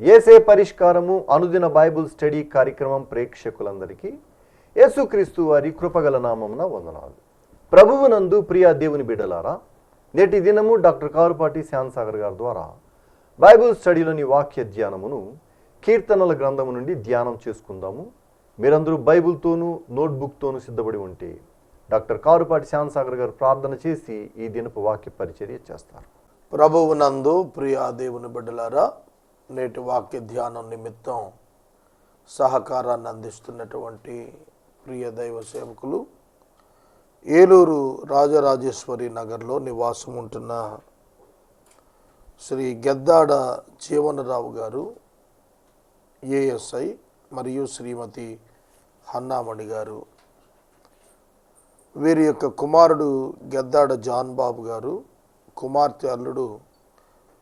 ఏసే పరిష్కారము అనుదిన Bible study కార్యక్రమం ప్రేక్షకులందరికీ యేసుక్రీస్తు వారి కృపగల నామమున వందనాలు. ప్రభువునందు ప్రియా దేవుని బిడ్డలారా నేటి దినము డాక్టర్ కారుపాటి శ్యాన్సాగర్ గారి ద్వారా బైబుల్ స్టడీలోని వాక్య ధ్యానమును కీర్తనల గ్రంథము నుండి ధ్యానం చేసుకుందాము. మీరందరూ బైబుల్తోనూ నోట్బుక్తోనూ సిద్ధపడి ఉంటే డాక్టర్ కారుపాటి శ్యాన్సాగర్ గారు ప్రార్థన చేసి ఈ దినపు వాక్య పరిచర్య చేస్తారు. ప్రభువునందు ప్రియా దేవుని బిడ్డలారా నేటి వాక్య ధ్యానం నిమిత్తం సహకారాన్ని అందిస్తున్నటువంటి ప్రియ దైవ సేవకులు ఏలూరు రాజరాజేశ్వరి నగర్లో నివాసం ఉంటున్న శ్రీ గెద్దాడ జీవనరావు గారు ఏఎస్ఐ మరియు శ్రీమతి హన్నామణి గారు. వీరి యొక్క కుమారుడు గెద్దాడ జాన్ బాబు గారు కుమార్తె అల్లుడు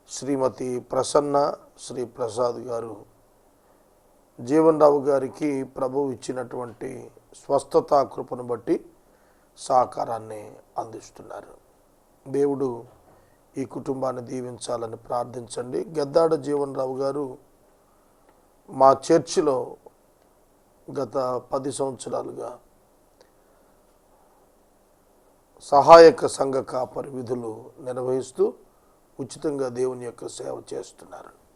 శ్రీమతి ప్రసన్న శ్రీ ప్రసాద్ గారు జీవన్ రావు గారికి ప్రభువు ఇచ్చినటువంటి స్వస్థత కృపను బట్టి సహకారాన్ని అందిస్తున్నారు. దేవుడు ఈ కుటుంబాన్ని దీవించాలని ప్రార్థించండి. గద్దాడ జీవన్ రావు గారు మా చర్చిలో గత పది సంవత్సరాలుగా సహాయక సంఘ కాపరి విధులు నిర్వహిస్తూ ఉచితంగా దేవుని యొక్క సేవ చేస్తున్నారు.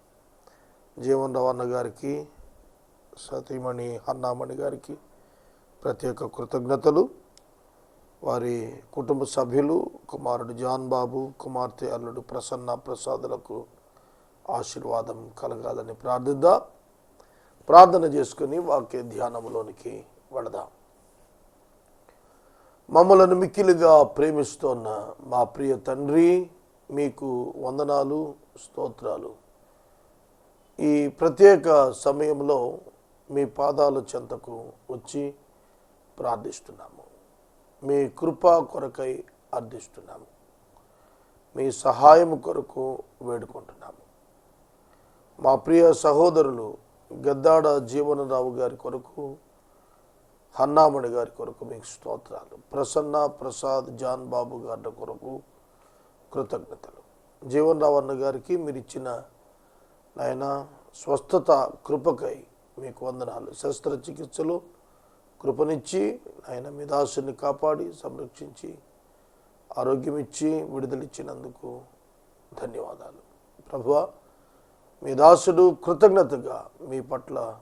జీవన్ రవణ గారికి సతీమణి అన్నామణి గారికి ప్రత్యేక కృతజ్ఞతలు. వారి కుటుంబ సభ్యులు కుమారుడు జాన్ బాబు కుమార్తె అల్లుడు ప్రసన్న ప్రసాదులకు ఆశీర్వాదం కలగాలని ప్రార్థిద్దాం. ప్రార్థన చేసుకుని వాక్య ధ్యానంలోనికి వెళదాం. మమ్మలను మిక్కిలిగా ప్రేమిస్తోన్న మా ప్రియ తండ్రి మీకు వందనాలు స్తోత్రాలు. ఈ ప్రత్యేక సమయంలో మీ పాదాల చెంతకు వచ్చి ప్రార్థిస్తున్నాము. మీ కృపా కొరకై అర్థిస్తున్నాము మీ సహాయం కొరకు వేడుకుంటున్నాము. మా ప్రియ సహోదరులు గద్దాడ జీవనరావు గారి కొరకు హన్నామణి గారి కొరకు మీకు స్తోత్రాలు. ప్రసన్న ప్రసాద్ జాన్ బాబు గారి కొరకు కృతజ్ఞతలు. జీవన్ రావు అన్న గారికి మీరు ఇచ్చిన నాయన స్వస్థత కృపకై మీకు వందనాలు. శస్త్రచికిత్సలు కృపనిచ్చి ఆయన మీ దాసుని కాపాడి సంరక్షించి ఆరోగ్యం ఇచ్చి విడుదలిచ్చినందుకు ధన్యవాదాలు. ప్రభువా మీ దాసుడు కృతజ్ఞతగా మీ పట్ల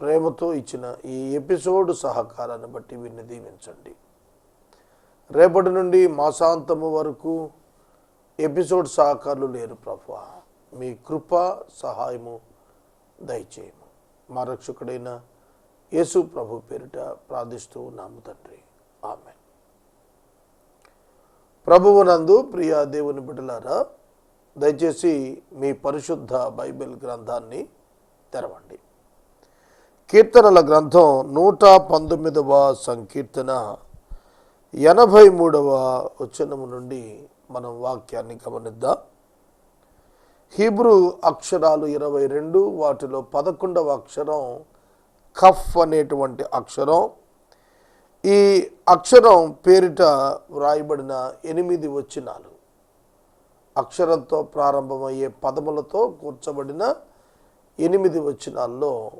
ప్రేమతో ఇచ్చిన ఈ ఎపిసోడ్ సహకారాన్ని బట్టి వీరిని దీవించండి రేపటి నుండి మాసాంతము వరకు ఎపిసోడ్ సహకారులు లేరు ప్రభు. మీ కృప సహాయము దయచేయము. మా రక్షకుడైన యేసు ప్రభు పేరిట ప్రార్థిస్తూ ఉన్నాము తండ్రి. ఆమె ప్రభువునందు ప్రియ దేవుని బిడ్డలారా దయచేసి మీ పరిశుద్ధ బైబిల్ గ్రంథాన్ని తెరవండి. కీర్తనల గ్రంథం నూట పంతొమ్మిదవ సంకీర్తన ఎనభై మూడవ వచనము నుండి మనం వాక్యాన్ని గమనిద్దాం. హీబ్రూ అక్షరాలు ఇరవై రెండు వాటిలో పదకొండవ అక్షరం కఫ్ అనేటువంటి అక్షరం. ఈ అక్షరం పేరిట వ్రాయబడిన ఎనిమిది వచనాలు. అక్షరంతో ప్రారంభమయ్యే పదములతో కూర్చబడిన ఎనిమిది వచనాల్లో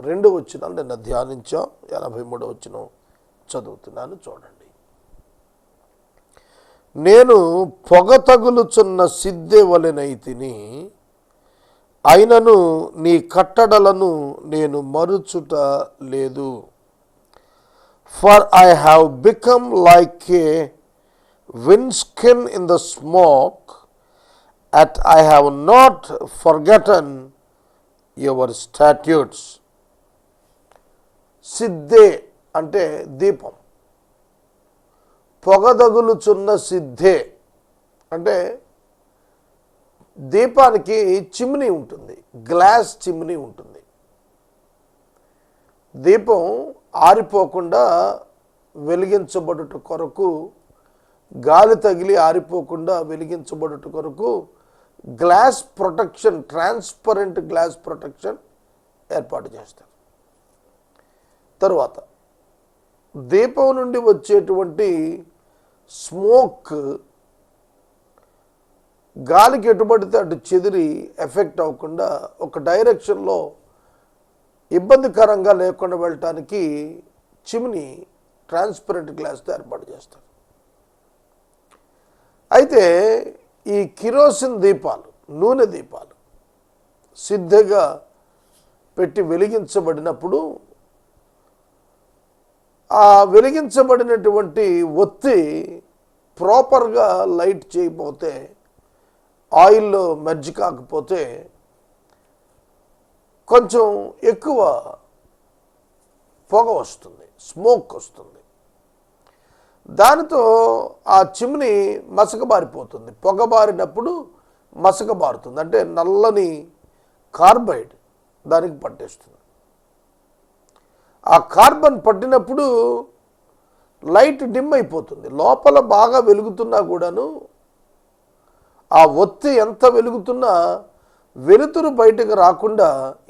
రెండు వచనాలు నిన్న ధ్యానించాం. ఎనభై మూడో వచనం చదువుతున్నాను చూడండి. నేను పొగ తగులుచున్న సిద్ధె వలెనైతిని అయినను నీ కట్టడలను నేను మరుచుట లేదు. For I have become like a wineskin in the smoke at I have not forgotten your statutes సిద్ధే అంటే దీపం. పొగదగులుచున్న సిద్ధే. అంటే దీపానికి చిమ్నీ ఉంటుంది గ్లాస్ చిమ్నీ ఉంటుంది. దీపం ఆరిపోకుండా వెలిగించబడుట కొరకు గాలి తగిలి ఆరిపోకుండా వెలిగించబడుట కొరకు glass protection transparent glass protection ఏర్పాటు చేస్తారు. తరువాత దీపం నుండి వచ్చేటువంటి స్మోక్ గాలికి ఎటుబడితే అటు చెదిరి ఎఫెక్ట్ అవ్వకుండా ఒక డైరెక్షన్లో ఇబ్బందికరంగా లేకుండా వెళ్ళటానికి చిమ్ని ట్రాన్స్పరెంట్ గ్లాస్తో ఏర్పాటు చేస్తారు. అయితే ఈ కిరోసిన్ దీపాలు నూనె దీపాలు సిద్ధగా పెట్టి వెలిగించబడినప్పుడు ఆ వెలిగించబడినటువంటి ఒత్తి ప్రాపర్గా లైట్ చేయకపోతే ఆయిల్లో మెర్జ్ కాకపోతే కొంచెం ఎక్కువ పొగ వస్తుంది స్మోక్ వస్తుంది. దానితో ఆ చిమ్ని మసకబారిపోతుంది పొగబారినప్పుడు మసకబారుతుంది అంటే నల్లని కార్బైడ్ దానికి పట్టేస్తుంది. ఆ కార్బన్ పట్టినప్పుడు లైట్ డిమ్ అయిపోతుంది. లోపల బాగా వెలుగుతున్నా కూడాను ఆ ఒత్తి ఎంత వెలుగుతున్నా వెలుతురు బయటకు రాకుండా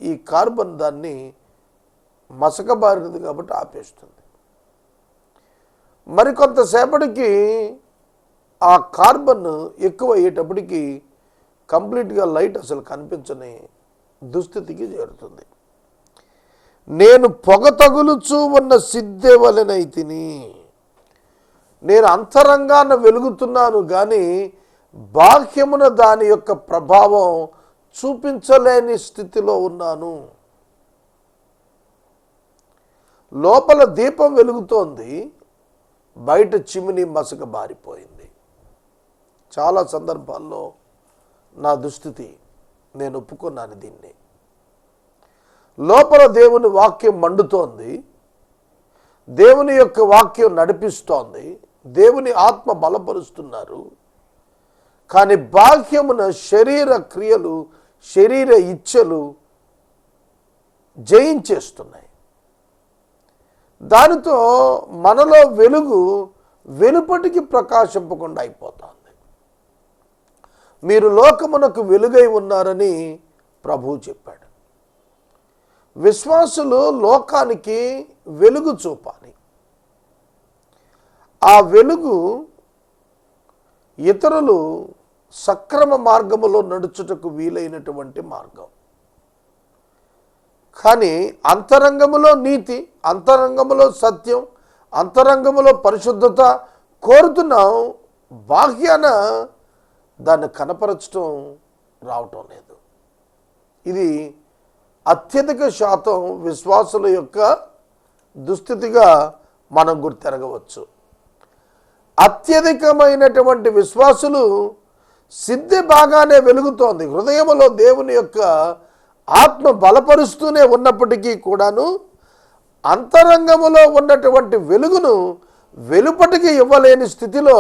ఈ కార్బన్ దాన్ని మసకబారినది కాబట్టి ఆపేస్తుంది. మరికొంతసేపటికి ఆ కార్బన్ ఎక్కువ అయ్యేటప్పటికి కంప్లీట్గా లైట్ అసలు కనిపించని దుస్థితికి చేరుతుంది. నేను పొగ తగులుచూ ఉన్న సిద్ధెవలనైతిని నేను అంతరంగాన వెలుగుతున్నాను కానీ బాహ్యమున దాని యొక్క ప్రభావం చూపించలేని స్థితిలో ఉన్నాను. లోపల దీపం వెలుగుతోంది. బయట చిమిని మసక బారిపోయింది. చాలా సందర్భాల్లో నా దుస్థితి నేను ఒప్పుకున్నాను దీన్ని. లోపల దేవుని వాక్యం మండుతోంది. దేవుని యొక్క వాక్యం నడిపిస్తోంది. దేవుని ఆత్మ బలపరుస్తున్నారు. కానీ బాహ్యమున శరీర క్రియలు శరీర ఇచ్చలు జయించేస్తున్నాయి. దానితో మనలో వెలుగు వెలుపటికి ప్రకాశింపకుండా అయిపోతుంది. మీరు లోకమునకు వెలుగై ఉన్నారని ప్రభువు చెప్పాడు. విశ్వాసులు లోకానికి వెలుగు చూపాలి. ఆ వెలుగు ఇతరులు సక్రమ మార్గములో నడుచుటకు వీలైనటువంటి మార్గం. కానీ అంతరంగములో నీతి అంతరంగములో సత్యం అంతరంగములో పరిశుద్ధత కోరుతున్నాం బాహ్యాన దాన్ని కనపరచడం రావటం లేదు. ఇది అత్యధిక శాతం విశ్వాసుల యొక్క దుస్థితిగా మనం గుర్తెరగవచ్చు. అత్యధికమైనటువంటి విశ్వాసులు సిద్ధి బాగానే వెలుగుతోంది. హృదయంలో దేవుని యొక్క ఆత్మ బలపరుస్తూనే ఉన్నప్పటికీ కూడాను అంతరంగములో ఉన్నటువంటి వెలుగును వెలుపటికి ఇవ్వలేని స్థితిలో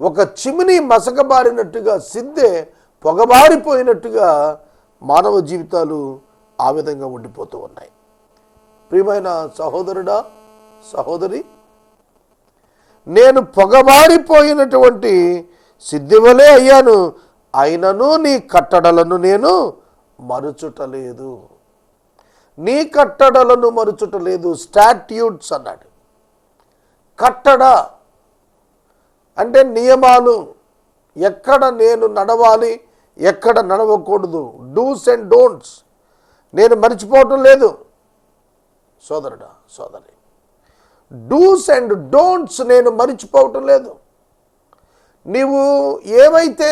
ఒక చిమిని మసకబారినట్టుగా సిద్ధే పొగబారిపోయినట్టుగా మానవ జీవితాలు ఆ విధంగా ఉండిపోతూ ఉన్నాయి. ప్రియమైన సహోదరుడా సహోదరి నేను పొగబారిపోయినటువంటి సిద్ధివలే అయ్యాను. అయినను నీ కట్టడలను నేను మరుచుటలేదు. నీ కట్టడలను మరుచుటలేదు స్టాట్యూట్స్ అన్నాడు. కట్టడ అంటే నియమాలు. ఎక్కడ నేను నడవాలి ఎక్కడ నడవకూడదు. Dos and don'ts. నేను మర్చిపోవటం లేదు. సోదరుడా సోదరి డూస్ అండ్ డోంట్స్ నేను మర్చిపోవటం లేదు. నీవు ఏవైతే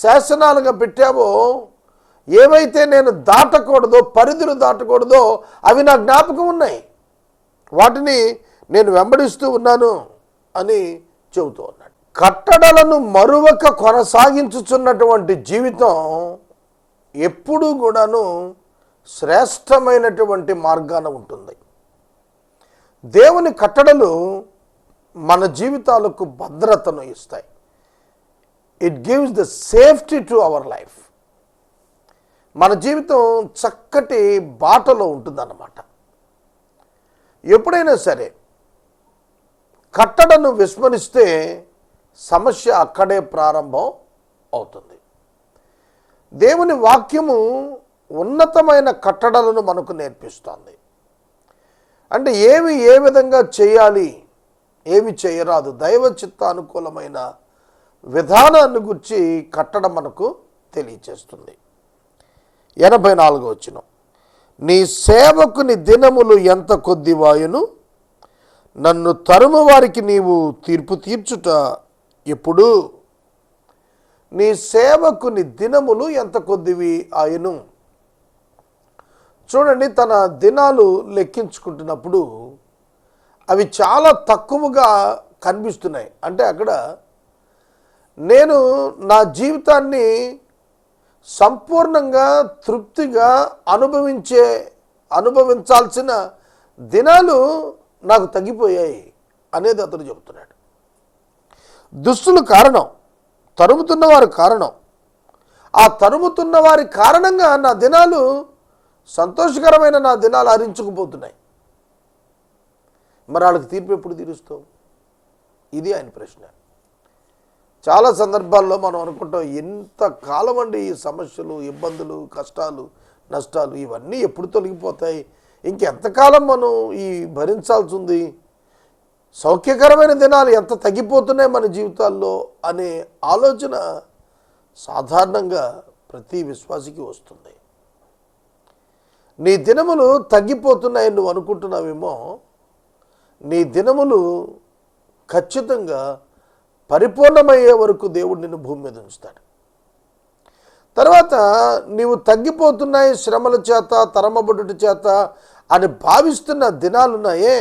శాసనాలుగా పెట్టావో ఏవైతే నేను దాటకూడదో పరిధులు దాటకూడదో అవి నా జ్ఞాపకం ఉన్నాయి. వాటిని నేను వెంబడిస్తూ ఉన్నాను అని చెబుతూ ఉన్నాడు. కట్టడలను మరువక కొనసాగించుచున్నటువంటి జీవితం ఎప్పుడూ కూడాను శ్రేష్టమైనటువంటి మార్గాన ఉంటుంది. దేవుని కట్టడలు మన జీవితాలకు భద్రతను ఇస్తాయి. It gives the safety to our life మన జీవితం చక్కటి బాటలో ఉంటుందన్నమాట. ఎప్పుడైనా సరే కట్టడను విస్మరిస్తే సమస్య అక్కడే ప్రారంభం అవుతుంది. దేవుని వాక్యము ఉన్నతమైన కట్టడలను మనకు నేర్పిస్తుంది. అంటే ఏవి ఏ విధంగా చేయాలి ఏమి చేయరాదు దైవ చిత్తానుకూలమైన విధానాన్ని గురించి కట్టడం మనకు తెలియచేస్తుంది. ఎనభై నాలుగో వచ్చిన నీ సేవకుని దినములు ఎంత కొద్దివాయును? నన్ను తరుము వారికి నీవు తీర్పు తీర్చుట ఎప్పుడు? నీ సేవకుని దినములు ఎంత కొద్దివి ఆయను? చూడండి తన దినాలు లెక్కించుకుంటున్నప్పుడు అవి చాలా తక్కువగా కనిపిస్తున్నాయి. అంటే అక్కడ నేను నా జీవితాన్ని సంపూర్ణంగా తృప్తిగా అనుభవించే అనుభవించాల్సిన దినాలు నాకు తగ్గిపోయాయి అనేది అతను చెబుతున్నాడు. దుస్తులు కారణం తరుముతున్నవారు కారణం. ఆ తరుముతున్న వారి కారణంగా నా దినాలు సంతోషకరమైన నా దినాలు హరించుకుపోతున్నాయి మరి వాళ్ళకి తీర్పు ఎప్పుడు తీరుస్తావు? ఇది ఆయన ప్రశ్న. చాలా సందర్భాల్లో మనం అనుకుంటాం ఎంత కాలం అండి ఈ సమస్యలు ఇబ్బందులు కష్టాలు నష్టాలు ఇవన్నీ ఎప్పుడు తొలగిపోతాయి? ఇంకెంతకాలం మనం ఈ భరించాల్సి ఉంది సౌఖ్యకరమైన దినాలు ఎంత తగ్గిపోతున్నాయి మన జీవితాల్లో అనే ఆలోచన సాధారణంగా ప్రతి విశ్వాసికి వస్తుంది. నీ దినములు తగ్గిపోతున్నాయని నువ్వు అనుకుంటున్నావేమో నీ దినములు ఖచ్చితంగా పరిపూర్ణమయ్యే వరకు దేవుడు నిన్ను భూమి మీద ఉంచుతాడు. తర్వాత నీవు తగ్గిపోతున్నాయి శ్రమల చేత తరమబడుట చేత అని భావిస్తున్న దినాలున్నాయే.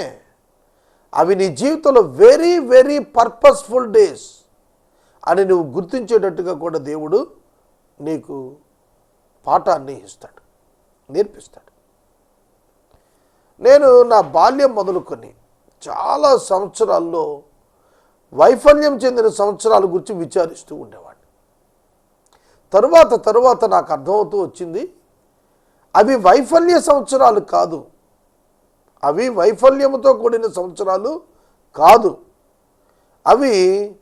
అవి నీ జీవితంలో వెరీ వెరీ పర్పస్ఫుల్ డేస్ అని నువ్వు గుర్తించేటట్టుగా కూడా దేవుడు నీకు పాఠాన్ని ఇస్తాడు. నేర్పిస్తాడు. నేను నా బాల్యం మొదలుకొని చాలా సంవత్సరాల్లో వైఫల్యం చెందిన సంవత్సరాల గురించి విచారిస్తూ ఉండేవాడిని. తరువాత తరువాత నాకు అర్థమవుతూ వచ్చింది అవి వైఫల్య సంవత్సరాలు కాదు. అవి వైఫల్యముతో కూడిన సంవత్సరాలు కాదు. అవి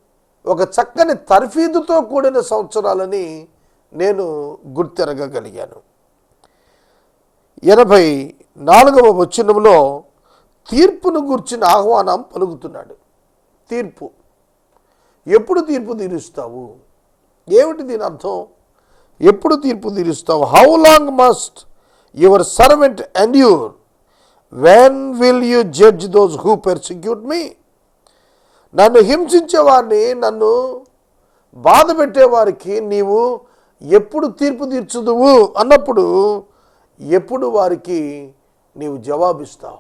ఒక చక్కని తర్ఫీదుతో కూడిన సంవత్సరాలని నేను గుర్తెరగగలిగాను. ఎనభై నాలుగవ వచనంలో తీర్పును గూర్చిన ఆహ్వానం పలుకుతున్నాడు. తీర్పు. ఎప్పుడు తీర్పు తీరుస్తావు? ఏమిటి దీని అర్థం? ఎప్పుడు తీర్పు తీరుస్తావు? How long must your servant endure when will you judge those who persecute me నన్ను హింసించే వారిని నన్ను బాధ పెట్టేవారికి నీవు ఎప్పుడు తీర్పు తీర్చుదువు? అన్నప్పుడు ఎప్పుడు వారికి నీవు జవాబిస్తావు?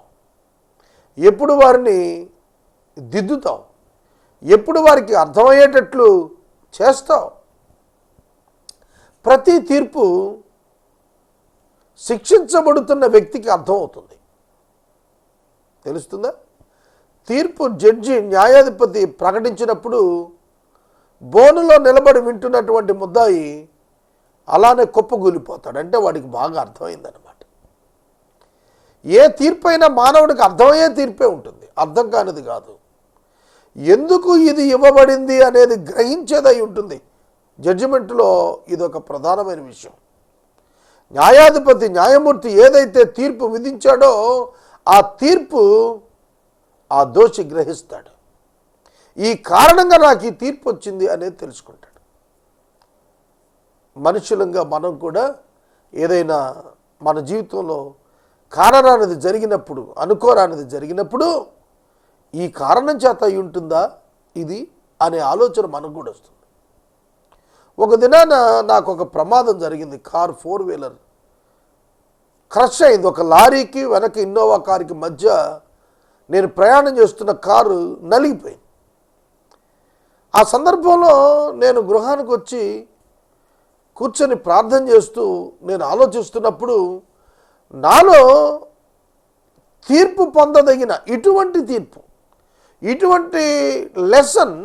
ఎప్పుడు వారిని దిద్దుతావు? ఎప్పుడు వారికి అర్థమయ్యేటట్లు చేస్తావు? ప్రతి తీర్పు శిక్షించబడుతున్న వ్యక్తికి అర్థమవుతుంది. తెలుస్తుందా? తీర్పు జడ్జి న్యాయాధిపతి ప్రకటించినప్పుడు బోనులో నిలబడి వింటున్నటువంటి ముద్దాయి అలానే కుప్పగూలిపోతాడు అంటే వాడికి బాగా అర్థమైందనమాట ఏ తీర్పు అయినా మానవుడికి అర్థమయ్యే తీర్పే ఉంటుంది. అర్థం కానిది కాదు. ఎందుకు ఇది ఇవ్వబడింది అనేది గ్రహించేదై ఉంటుంది. జడ్జిమెంట్లో ఇది ఒక ప్రధానమైన విషయం. న్యాయాధిపతి న్యాయమూర్తి ఏదైతే తీర్పు విధించాడో ఆ తీర్పు ఆ దోషి గ్రహిస్తాడు. ఈ కారణంగా నాకు ఈ తీర్పు వచ్చింది అనేది తెలుసుకుంటాడు. మనుషులంగా మనం కూడా ఏదైనా మన జీవితంలో కారణానిది జరిగినప్పుడు అనుకోరానిది జరిగినప్పుడు ఈ కారణం చేత అయి ఉంటుందా ఇది అనే ఆలోచన మనకు కూడా వస్తుంది. ఒక దినాన నాకు ఒక ప్రమాదం జరిగింది. కార్ ఫోర్ వీలర్ క్రష్ అయింది. ఒక లారీకి వెనక ఇన్నోవా కారుకి మధ్య నేను ప్రయాణం చేస్తున్న కారు నలిగిపోయింది. ఆ సందర్భంలో నేను గృహానికి వచ్చి కూర్చొని ప్రార్థన చేస్తూ నేను ఆలోచిస్తున్నప్పుడు నాలో తీర్పు పొందదగిన ఇటువంటి తీర్పు ఇటువంటి లెసన్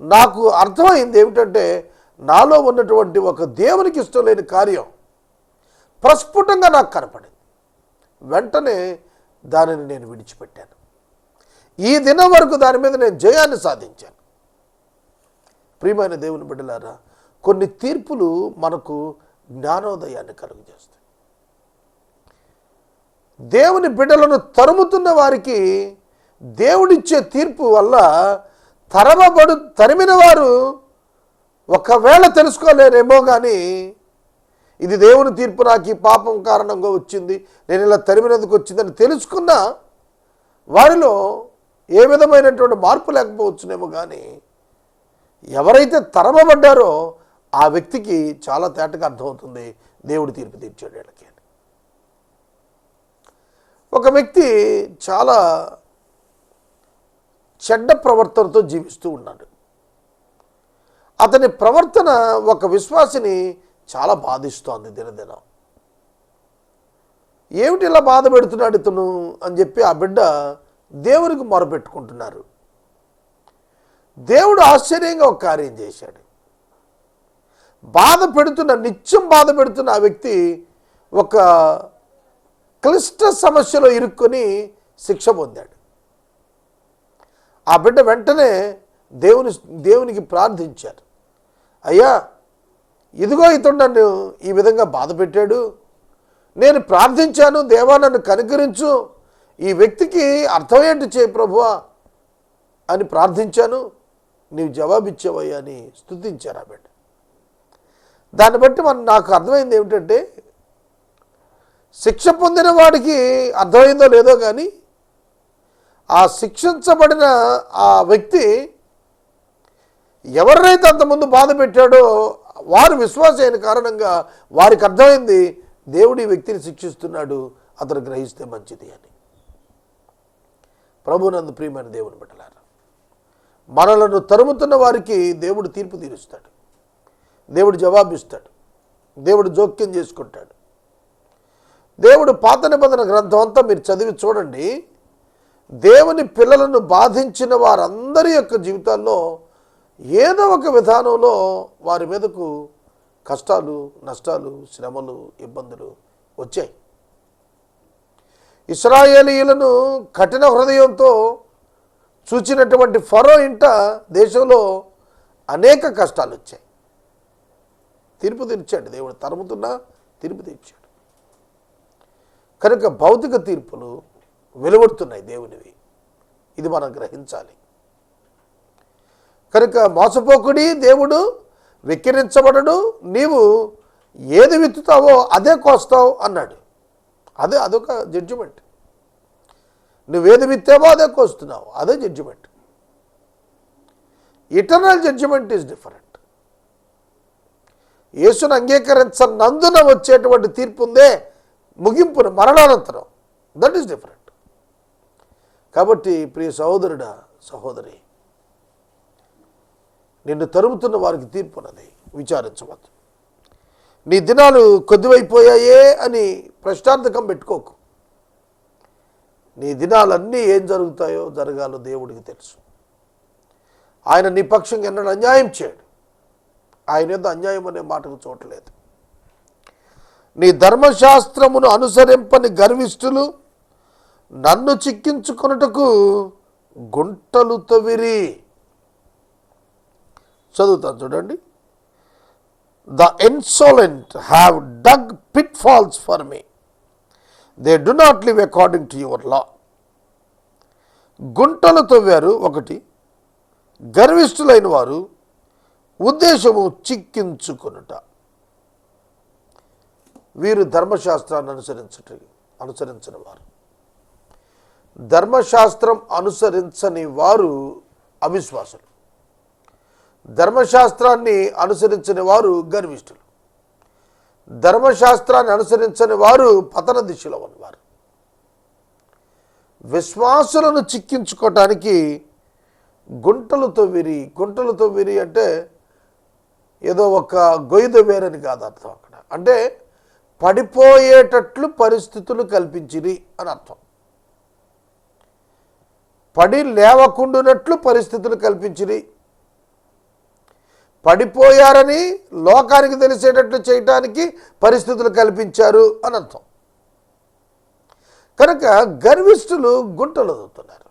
నాకు అర్థమైంది ఏమిటంటే నాలో ఉన్నటువంటి ఒక దేవునికి ఇష్టం లేని కార్యం ప్రస్ఫుటంగా నాకు కనపడింది. వెంటనే దానిని నేను విడిచిపెట్టాను. ఈ దినం వరకు దాని మీద నేను జయాన్ని సాధించాను. ప్రియమైన దేవుని బిడ్డలారా కొన్ని తీర్పులు మనకు జ్ఞానోదయాన్ని కలుగజేస్తాయి. దేవుని బిడ్డలను తరుముతున్న వారికి దేవుడిచ్చే తీర్పు వల్ల తరమబడు తరిమిన వారు ఒకవేళ తెలుసుకోలేరేమో కానీ ఇది దేవుని తీర్పు నాకు ఈ పాపం కారణంగా వచ్చింది నేను ఇలా తరిమినందుకు వచ్చిందని తెలుసుకున్న వారిలో ఏ విధమైనటువంటి మార్పు లేకపోవచ్చునేమో కానీ ఎవరైతే తరమబడ్డారో ఆ వ్యక్తికి చాలా తేటగా అర్థమవుతుంది దేవుడు తీర్పు తీర్చాడు వీళ్ళకి అని. ఒక వ్యక్తి చాలా చెడ్డ ప్రవర్తనతో జీవిస్తూ ఉన్నాడు. అతని ప్రవర్తన ఒక విశ్వాసిని చాలా బాధిస్తోంది దినదినం. ఏమిటి ఇలా బాధ పెడుతున్నాడు ఇతను అని చెప్పి ఆ బిడ్డ దేవునికి మొరపెట్టుకుంటున్నారు. దేవుడు ఆశ్చర్యంగా ఒక కార్యం చేశాడు. బాధ పెడుతున్న నిత్యం బాధ పెడుతున్న ఆ వ్యక్తి ఒక క్లిష్ట సమస్యలో ఇరుక్కొని శిక్ష పొందాడు. ఆ బిడ్డ వెంటనే దేవుని దేవునికి ప్రార్థించారు. అయ్యా ఇదిగో ఇతడు నన్ను ఈ విధంగా బాధ పెట్టాడు. నేను ప్రార్థించాను దేవా నన్ను కనుకరించు. ఈ వ్యక్తికి అర్థం ఏంటి చేయి ప్రభువా అని ప్రార్థించాను. నీవు జవాబిచ్చావయ్యా అని స్తుతించారు ఆ బిడ్డ. దాన్ని బట్టి మనం నాకు అర్థమైంది ఏమిటంటే శిక్ష పొందిన వాడికి అర్థమైందో లేదో కానీ ఆ శిక్షించబడిన ఆ వ్యక్తి ఎవరినైతే అంతకుముందు బాధ పెట్టాడో వారు విశ్వాస అయిన కారణంగా వారికి అర్థమైంది దేవుడి వ్యక్తిని శిక్షిస్తున్నాడు అతను గ్రహిస్తే మంచిది అని. ప్రభునందు ప్రియమైన దేవుని బిడ్డలారా మనలను తరుముతున్న వారికి దేవుడు తీర్పు తీరుస్తాడు. దేవుడు జవాబిస్తాడు. దేవుడు జోక్యం చేసుకుంటాడు. దేవుడు పాత నిబంధన గ్రంథం అంతా మీరు చదివి చూడండి. దేవుని పిల్లలను బాధించిన వారందరి యొక్క జీవితాల్లో ఏదో ఒక విధానంలో వారి మీదకు కష్టాలు నష్టాలు శ్రమలు ఇబ్బందులు వచ్చాయి. ఇస్రాయేలీయులను కఠిన హృదయంతో చూచినటువంటి ఫరో ఇంట దేశంలో అనేక కష్టాలు వచ్చాయి. తీర్పు తీర్చాడు. దేవుడు తరుముతున్నా తీర్పు తీర్చాడు. కనుక భౌతిక తీర్పులు వెలువడుతున్నాయి దేవునివి. ఇది మనం గ్రహించాలి. కనుక మోసపోకుడి దేవుడు వెక్కిరించబడడు. నీవు ఏది విత్తుతావో అదే కోస్తావు అన్నాడు. అదే అదొక జడ్జిమెంట్ నువ్వేది విత్తావో అదే కోస్తున్నావు. అదే judgement eternal judgement is different యేసును అంగీకరించనందున వచ్చేటువంటి తీర్పు ఉందే ముగింపును మరణానంతరం. దట్ ఈస్ డిఫరెంట్ కాబట్టి ప్రియ సహోదరుడా సహోదరి నిన్ను తరుముతున్న వారికి తీర్పు ఉన్నది. విచారించవద్దు. నీ దినాలు కొద్దివైపోయాయే అని ప్రశ్నార్థకం పెట్టుకోకు. నీ దినాలన్నీ ఏం జరుగుతాయో జరగాలో దేవుడికి తెలుసు. ఆయన నీ పక్షంగా ఎన్నడూ అన్యాయం చేయడు. ఆయన ఏదో అన్యాయం అనే మాటకు చూడలేదు నీ ధర్మశాస్త్రమును అనుసరింపని గర్విష్ఠులు నన్ను చిక్కించుకొనుటకు గుంటలు తవిరి చదువుతాను చూడండి. The insolent have dug pitfalls for me they do not live according to your law గుంటలు తవ్వారు ఒకటి. గర్విష్ఠులైన వారు ఉద్దేశము చిక్కించుకొనుట. వీరు ధర్మశాస్త్రాన్ని అనుసరించట అనుసరించని వారు ధర్మశాస్త్రం అనుసరించని వారు అవిశ్వాసులు. ధర్మశాస్త్రాన్ని అనుసరించని వారు గర్విష్ఠులు. ధర్మశాస్త్రాన్ని అనుసరించని వారు పతన దిశలో ఉన్నవారు. విశ్వాసులను చిక్కించుకోవటానికి గుంటలతో విరి గుంటలతో విరి అంటే ఏదో ఒక గొయ్యి వేరని కాదు అర్థం అక్కడ. అంటే పడిపోయేటట్లు పరిస్థితులు కల్పించిరి అని అర్థం. పడి లేవకుండునట్లు పరిస్థితులు కల్పించిరి. పడిపోయారని లోకానికి తెలిసేటట్లు చేయటానికి పరిస్థితులు కల్పించారు అని అర్థం. కనుక గర్విష్ఠులు గుంటలు దొరుకుతున్నారు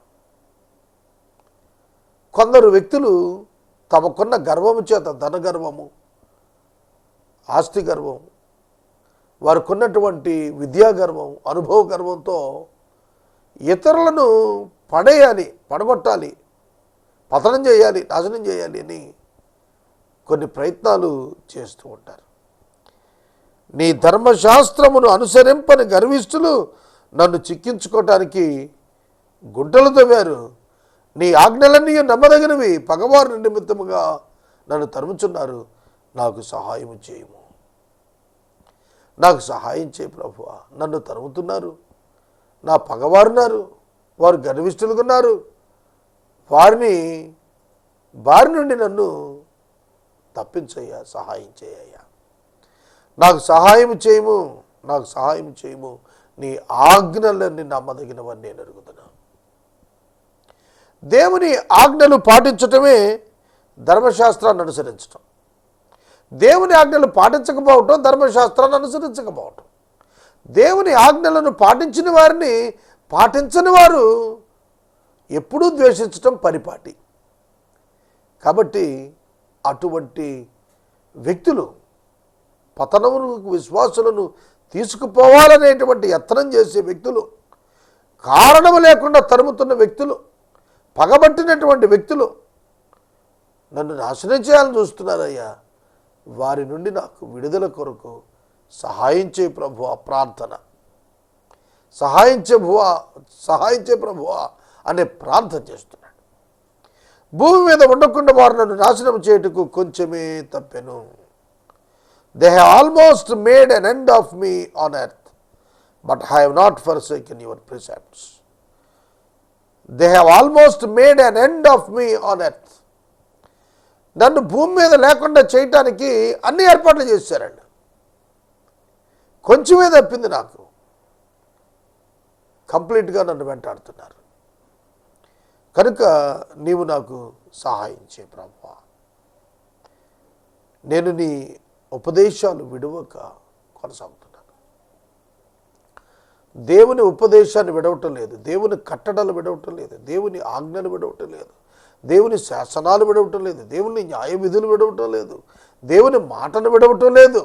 కొందరు వ్యక్తులు తమకున్న గర్వము చేత ధన గర్వము ఆస్తి గర్వం వారికున్నటువంటి విద్యా గర్వం అనుభవ గర్వంతో ఇతరులను పడేయాలి పడగొట్టాలి పతనం చేయాలి నాశనం చేయాలి అని కొన్ని ప్రయత్నాలు చేస్తూ ఉంటారు. నీ ధర్మశాస్త్రమును అనుసరింపని గర్విష్ఠులు నన్ను చిక్కించుకోవటానికి గుంటలు తవ్వారు. నీ ఆజ్ఞలన్నీ నమ్మదగినవి. పగవారి నిమిత్తముగా నన్ను తరుముచున్నారు. నాకు సహాయం చేయము. నాకు సహాయం చేయి ప్రభువ. నన్ను తరుముతున్నారు. నా పగవారున్నారు. వారు గర్విష్ఠులుగున్నారు. వారిని వారి నుండి నన్ను తప్పించయ్యా సహాయం చేయయ్యా. నాకు సహాయం చేయము. నాకు సహాయం చేయము. నీ ఆజ్ఞలన్నీ నమ్మదగినవన్నీ నేను అడుగుతున్నాను దేవుని ఆజ్ఞలు పాటించటమే ధర్మశాస్త్రాన్ని అనుసరించటం. దేవుని ఆజ్ఞలు పాటించకపోవటం ధర్మశాస్త్రాన్ని అనుసరించకపోవటం. దేవుని ఆజ్ఞలను పాటించిన వారిని పాటించని వారు ఎప్పుడూ ద్వేషించటం పరిపాటి. కాబట్టి అటువంటి వ్యక్తులు పతనములకు విశ్వాసులను తీసుకుపోవాలనేటువంటి యత్నం చేసే వ్యక్తులు కారణము లేకుండా తరుముతున్న వ్యక్తులు పగబట్టినటువంటి వ్యక్తులు నన్ను నాశనం చేయాలని చూస్తున్నారయ్యా. వారి నుండి నాకు విడుదల కొరకు సహాయం ప్రభువ ప్రార్థన. సహాయం చే భువా సహాయం చే అనే ప్రార్థన చేస్తున్నాడు. భూమి మీద ఉండకుండా వారు నన్ను నాశనం చేయుటకు కొంచెమే తప్పెను. They have almost made an end of me on earth but I've have not forsaken your precepts they have almost made an end of me on earth నన్ను భూమి మీద లేకుండా చేయటానికి అన్ని ఏర్పాట్లు చేశారండి. కొంచెమే తప్పింది నాకు. కంప్లీట్గా నన్ను వెంటాడుతున్నారు. కనుక నీవు నాకు సహాయం చే ప్రభా. నేను నీ ఉపదేశాలు విడవక కొనసాగుతున్నాను. దేవుని ఉపదేశాన్ని విడవటం లేదు దేవుని కట్టడలు విడవటం లేదు దేవుని ఆజ్ఞలు విడవటం లేదు దేవుని శాసనాలు విడవటం లేదు దేవుని న్యాయ విధులు విడవటం లేదు దేవుని మాటను విడవటం లేదు.